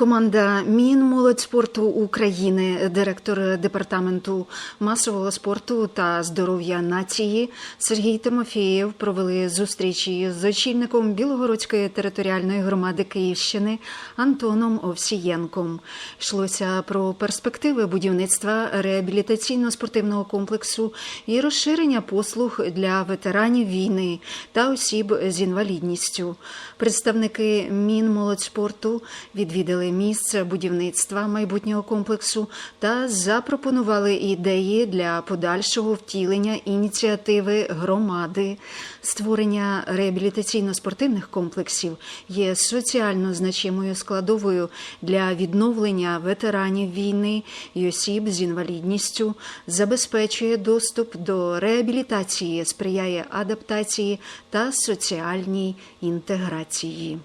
Команда Мінмолодь спорту України, директор департаменту масового спорту та здоров'я нації Сергій Тимофієв провели зустрічі з очільником Білогородської територіальної громади Київщини Антоном Овсієнком. Йшлося про перспективи будівництва реабілітаційно-спортивного комплексу і розширення послуг для ветеранів війни та осіб з інвалідністю. Представники Мінмолодьспорту відвідали місце будівництва майбутнього комплексу та запропонували ідеї для подальшого втілення ініціативи громади. Створення реабілітаційно-спортивних комплексів є соціально значимою складовою для відновлення ветеранів війни і осіб з інвалідністю, забезпечує доступ до реабілітації, сприяє адаптації та соціальній інтеграції.